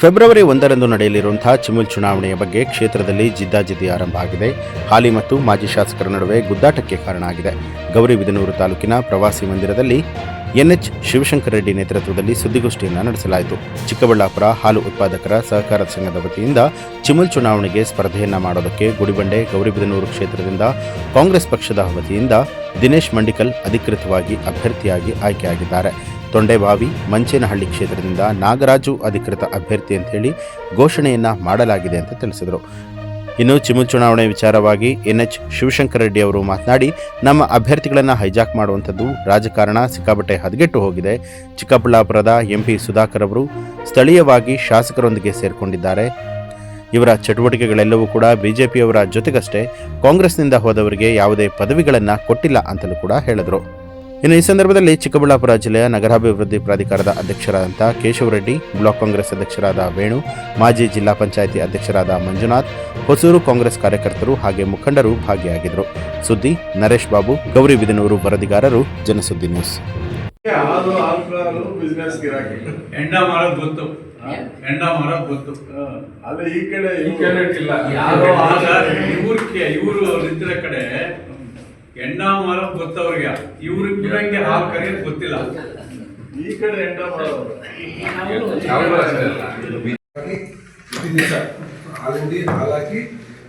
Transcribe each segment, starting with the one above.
February ಒಂದರಂದು ನಡೆಯಲಿರುವಂತಹ ಚಿಮುಲ್ ಚುನಾವಣೆಯ ಬಗ್ಗೆ ಕ್ಷೇತ್ರದಲ್ಲಿ ಜಿದ್ದಾಜಿದ್ದಿ ಆರಂಭ ಆಗಿದೆ. ಹಾಲಿ ಮತ್ತು ಮಾಜಿ ಶಾಸಕರ ನಡುವೆ ಗುದ್ದಾಟಕ್ಕೆ ಕಾರಣ ಆಗಿದೆ ಗೌರಿಬಿದನೂರು ತಾಲೂಕಿನ ಪ್ರವಾಸಿ ಮಂದಿರದಲ್ಲಿ ಎನ್ಎಚ್ ಶಿವಶಂಕರ ರೆಡ್ಡಿ ನೇತೃತ್ವದಲ್ಲಿ ಸುದ್ದಿಗೋಷ್ಠಿಯನ್ನು ನಡೆಸಲಾಯಿತು. ಚಿಕ್ಕಬಳ್ಳಾಪುರ ಹಾಲು ಉತ್ಪಾದಕರ ಸಹಕಾರ ಸಂಘದ ವತಿಯಿಂದ ಚಿಮುಲ್ ಚುನಾವಣೆಗೆ ಸ್ಪರ್ಧೆಯನ್ನು ಮಾಡೋದಕ್ಕೆ ಗುಡಿಬಂಡೆ ಗೌರಿಬಿದನೂರು ಕ್ಷೇತ್ರದಿಂದ ಕಾಂಗ್ರೆಸ್ ಪಕ್ಷದ ವತಿಯಿಂದ ದಿನೇಶ್ ಮಂಡಿಕಲ್ ಅಧಿಕೃತವಾಗಿ ಅಭ್ಯರ್ಥಿಯಾಗಿ ಆಯ್ಕೆಯಾಗಿದ್ದಾರೆ. ತೊಂಡೆಬಾವಿ, ಮಂಚೇನಹಳ್ಳಿ ಕ್ಷೇತ್ರದಿಂದ ನಾಗರಾಜು ಅಧಿಕೃತ ಅಭ್ಯರ್ಥಿ ಅಂತ ಹೇಳಿ ಘೋಷಣೆಯನ್ನ ಮಾಡಲಾಗಿದೆ ಅಂತ ತಿಳಿಸಿದರು. ಇನ್ನು ಚಿಮು ಚುನಾವಣೆ ವಿಚಾರವಾಗಿ ಎನ್ಎಚ್ ಶಿವಶಂಕರ ರೆಡ್ಡಿ ಅವರು ಮಾತನಾಡಿ, ನಮ್ಮ ಅಭ್ಯರ್ಥಿಗಳನ್ನು ಹೈಜಾಕ್ ಮಾಡುವಂಥದ್ದು ರಾಜಕಾರಣ ಸಿಕ್ಕಾಪಟ್ಟೆ ಹದಗೆಟ್ಟು ಹೋಗಿದೆ. ಚಿಕ್ಕಬಳ್ಳಾಪುರದ ಎಂಪಿ ಸುಧಾಕರ್ ಅವರು ಸ್ಥಳೀಯವಾಗಿ ಶಾಸಕರೊಂದಿಗೆ ಸೇರಿಕೊಂಡಿದ್ದಾರೆ. ಇವರ ಚಟುವಟಿಕೆಗಳೆಲ್ಲವೂ ಕೂಡ ಬಿಜೆಪಿಯವರ ಜೊತೆಗಷ್ಟೇ, ಕಾಂಗ್ರೆಸ್ನಿಂದ ಹೋದವರಿಗೆ ಯಾವುದೇ ಪದವಿಗಳನ್ನು ಕೊಟ್ಟಿಲ್ಲ ಅಂತಲೂ ಕೂಡ ಹೇಳಿದರು. ಇನ್ನು ಈ ಸಂದರ್ಭದಲ್ಲಿ ಚಿಕ್ಕಬಳ್ಳಾಪುರ ಜಿಲ್ಲೆಯ ನಗರಾಭಿವೃದ್ಧಿ ಪ್ರಾಧಿಕಾರದ ಅಧ್ಯಕ್ಷರಾದಂಥ ಕೇಶವರೆಡ್ಡಿ ಬ್ಲಾಕ್ ಕಾಂಗ್ರೆಸ್ ಅಧ್ಯಕ್ಷರಾದ ವೇಣು ಮಾಜಿ ಜಿಲ್ಲಾ ಪಂಚಾಯಿತಿ ಅಧ್ಯಕ್ಷರಾದ ಮಂಜುನಾಥ್ ಹೊಸೂರು ಕಾಂಗ್ರೆಸ್ ಕಾರ್ಯಕರ್ತರು ಹಾಗೆ ಮುಖಂಡರು ಭಾಗಿಯಾಗಿದ್ದರು. ಸುದ್ದಿ ನರೇಶ್ ಬಾಬು ಗೌರಿ ಗೌರಿಬಿದನೂರು ವರದಿಗಾರರು ಜನಸುದ್ದಿ ನ್ಯೂಸ್. ಎಂಡ ಮರ ಗೊತ್ತು. ಅಲ್ಲ ಈ ಕಡೆ ಈ ಇಲ್ಲ ಯಾರೋ ಆಗ ಇವ್ರ ಇವರು ನಿಂತಿರೋ ಕಡೆ ಹೆಂಡ ಮಾರೋದ್ ಗೊತ್ತವ್ರಿಗೆ. ಇವ್ರಿಗೆ ಆ ಹಾಲು ಕರೆಯೋದು ಗೊತ್ತಿಲ್ಲ. ಈ ಕಡೆ ಎಂಡ ಮಾಡೋರು ಹಾಲಿಂಡಿ ಹಾಲು ಹಾಕಿ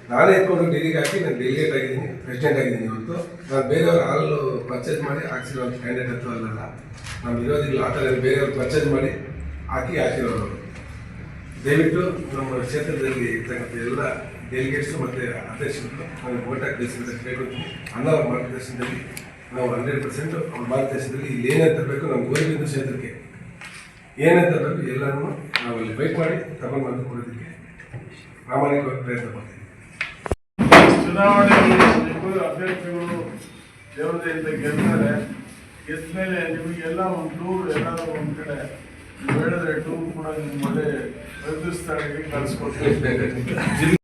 ನಾನೇ ಎತ್ಕೊಂಡು ಡೈರಿಗೆ ಹಾಕಿ ನಾನು ಡೆಲಿಗೇಟ್ ಆಗಿದ್ದೀನಿ ಪ್ರೆಸಿಡೆಂಟ್ ಆಗಿದ್ದೀನಿ ಇವತ್ತು. ನಾನು ಬೇರೆಯವ್ರ ಹಾಲು ಪರ್ಚೇಸ್ ಮಾಡಿ ಹಾಕ್ಸಿರೋ ಕ್ಯಾಂಡಿಡೇಟ್ ಅಥವಾ ಅಲ್ಲ ನಾನು ಇರೋದಿಲ್ಲ ಆ ಥರ ಬೇರೆಯವ್ರು ಪರ್ಚೇಸ್ ಮಾಡಿ ಹಾಕಿ ಹಾಕಿರೋರು ದಯವಿಟ್ಟು ನಮ್ಮ ಕ್ಷೇತ್ರದಲ್ಲಿ ಇರ್ತಕ್ಕಂಥ ಎಲ್ಲ ಡೆಲಿಗೇಟ್ಸ್ ಮತ್ತು ಅಧ್ಯಕ್ಷರು ನಾನು ವೋಟ್ ಹಾಕಿ ಕೇಳ್ಕೊಳ್ತೀನಿ. ಅನ್ನ ಅವರ ಮಾರ್ಗದರ್ಶನದಲ್ಲಿ ನಾವು ಹಂಡ್ರೆಡ್ ಪರ್ಸೆಂಟ್ ಅವ್ರ ಮಾರ್ಗದರ್ಶನದಲ್ಲಿ ಇಲ್ಲಿ ಏನೇ ತರಬೇಕು ನಮ್ಮ ಗೋರಿಬಿಂದು ಕ್ಷೇತ್ರಕ್ಕೆ. ಏನೇ ತರಬೇಕು ಎಲ್ಲನೂ ನಾವು ಅಲ್ಲಿ ಬೈಕ್ ಮಾಡಿ ತಗೊಂಡು ಬಂದು ಕೊಡೋದಕ್ಕೆ ಪ್ರಾಮಾಣಿಕವಾಗಿ ಪ್ರಯತ್ನ ಮಾಡ್ತೀವಿ ಚುನಾವಣೆಯಲ್ಲಿ ಅಭ್ಯರ್ಥಿಗಳು ದೇವತೆಯಿಂದ ಗೆಲ್ತಾರೆ ಗೆದ್ದ ಮೇಲೆ ನಿಮಗೆಲ್ಲ ಒಂದು ಎಲ್ಲರೂ ಒಂದು ಕಡೆ ಹೇಳಿದ್ರೆ ಟೂರ್ ಕೂಡ ಸ್ಥಳಕ್ಕೆ ಕಳಿಸ್ಕೊಡ್ತೀವಿ.